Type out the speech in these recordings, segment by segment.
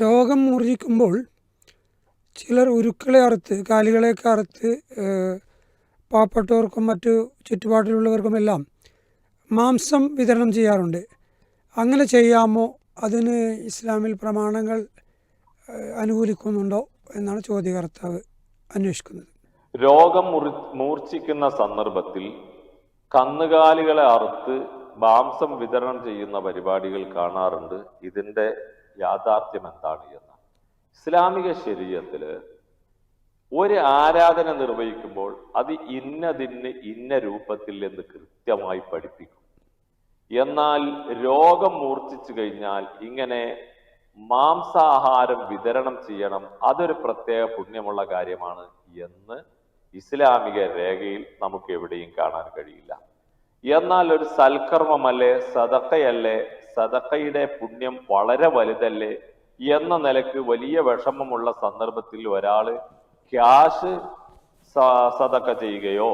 രോഗം മൂർജിക്കുമ്പോൾ ചിലർ ഉരുക്കളെ അറുത്ത് കാലികളെയൊക്കെ അറുത്ത് പാവപ്പെട്ടവർക്കും മറ്റു ചുറ്റുപാടിലുള്ളവർക്കുമെല്ലാം മാംസം വിതരണം ചെയ്യാറുണ്ട്. അങ്ങനെ ചെയ്യാമോ? അതിന് ഇസ്ലാമിൽ പ്രമാണങ്ങൾ അനുകൂലിക്കുന്നുണ്ടോ എന്നാണ് ചോദ്യകർത്താവ് അന്വേഷിക്കുന്നത്. രോഗം മുറി മൂർച്ഛിക്കുന്ന സന്ദർഭത്തിൽ കന്നുകാലികളെ അറുത്ത് മാംസം വിതരണം ചെയ്യുന്ന പരിപാടികൾ കാണാറുണ്ട്. ഇതിന്റെ യാഥാർത്ഥ്യം എന്താണ് എന്ന്. ഇസ്ലാമിക ശരീരത്തിൽ ഒരു ആരാധന നിർവഹിക്കുമ്പോൾ അത് ഇന്നതിന് ഇന്ന രൂപത്തിൽ എന്ന് കൃത്യമായി പഠിപ്പിക്കും. എന്നാൽ രോഗം മൂർച്ഛിച്ചു കഴിഞ്ഞാൽ ഇങ്ങനെ മാംസാഹാരം വിതരണം ചെയ്യണം അതൊരു പ്രത്യേക പുണ്യമുള്ള കാര്യമാണ് എന്ന് ഇസ്ലാമിക രേഖയിൽ നമുക്ക് എവിടെയും കാണാൻ കഴിയില്ല. എന്നാൽ ഒരു സൽക്കർമ്മമല്ലേ സദക്കയല്ലേ സദക്കയുടെ പുണ്യം വളരെ വലുതല്ലേ? എന്ന നിലയ്ക്ക് വലിയ വിഷമമുള്ള സന്ദർഭത്തിൽ ഒരാൾ ക്യാഷ് സദക്ക ചെയ്യുകയോ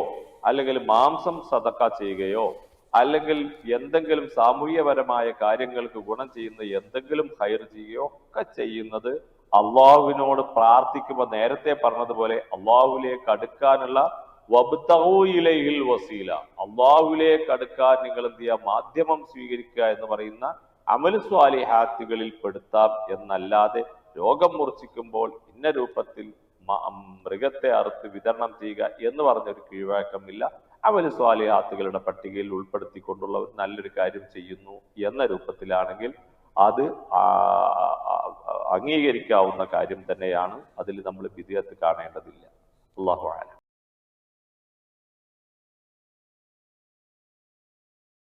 അല്ലെങ്കിൽ മാംസം സദക്ക ചെയ്യുകയോ അല്ലെങ്കിൽ എന്തെങ്കിലും സാമൂഹ്യപരമായ കാര്യങ്ങൾക്ക് ഗുണം ചെയ്യുന്ന എന്തെങ്കിലും ഹയർ ചെയ്യുകയോ ഒക്കെ ചെയ്യുന്നത് അള്ളാഹുവിനോട് പ്രാർത്ഥിക്കുമ്പോൾ നേരത്തെ പറഞ്ഞതുപോലെ അള്ളാഹുവിലേക്ക് അടുക്കാനുള്ള വബ്തഹൂയിലയിൽ വസീല. അള്ളാഹുലേക്ക് അടുക്കാൻ നിങ്ങൾ എന്ത് ചെയ്യുക? മാധ്യമം സ്വീകരിക്കുക എന്ന് പറയുന്ന അമൽ സ്വാലിഹാത്തുകളിൽ പെടുത്താം എന്നല്ലാതെ രോഗം മൂർച്ഛിക്കുമ്പോൾ ഇന്ന രൂപത്തിൽ മൃഗത്തെ അറുത്ത് വിതരണം ചെയ്യുക എന്ന് പറഞ്ഞൊരു കീഴ്വഴക്കമില്ല അമൽ സ്വാലിഹാത്തുകളുടെ പട്ടികയിൽ ഉൾപ്പെടുത്തിക്കൊണ്ടുള്ള നല്ലൊരു കാര്യം ചെയ്യുന്നു എന്ന രൂപത്തിലാണെങ്കിൽ അത് അംഗീകരിക്കാവുന്ന കാര്യം തന്നെയാണ്. അതിൽ നമ്മൾ വിധേയത്ത് കാണേണ്ടതില്ല. അള്ളാഹു